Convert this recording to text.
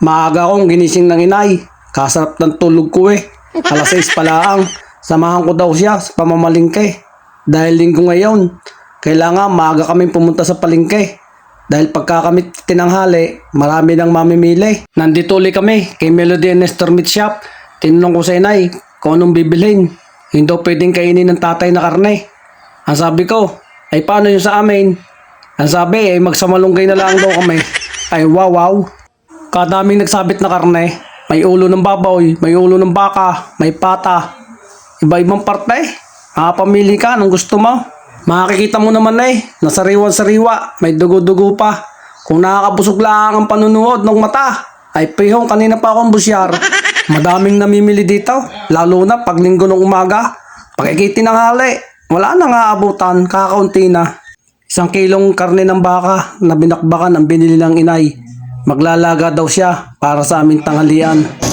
Maaga akong ginising ng inay. Kasarap ng tulog ko eh. Alas 6 pa lang. Samahan ko daw siya sa pamamalingke. Dahil linggo ngayon, kailangan maaga kami pumunta sa palingke. Dahil pagka kami tinanghali, marami nang mamimili. Nandito ulit kami kay Melody and Nestor Meat Shop. Tinanong ko sa inay kung anong bibilhin. Hindi daw pwedeng kainin ng tatay na karne. Ang sabi ko, ay paano yun sa amin? Ang sabi ay magsamalunggay na lang daw kami. Ay wow wow. Kadaming nagsabit na karne. May ulo ng baboy, may ulo ng baka, may pata. Iba-ibang parte. Makapamili ka ng gusto mo. Makikita mo naman eh, nasariwan-sariwa, may dugo-dugo pa. Kung nakakabusog lang ang panunood ng mata, ay pihong kanina pa akong busyar. Madaming namimili dito, lalo na pag linggo ng umaga. Pagkikiti ng hali, wala na nga abutan, kakaunti na. Isang kilong karne ng baka na binakbakan ang binili ng inay. Maglalaga daw siya para sa aming tanghalian.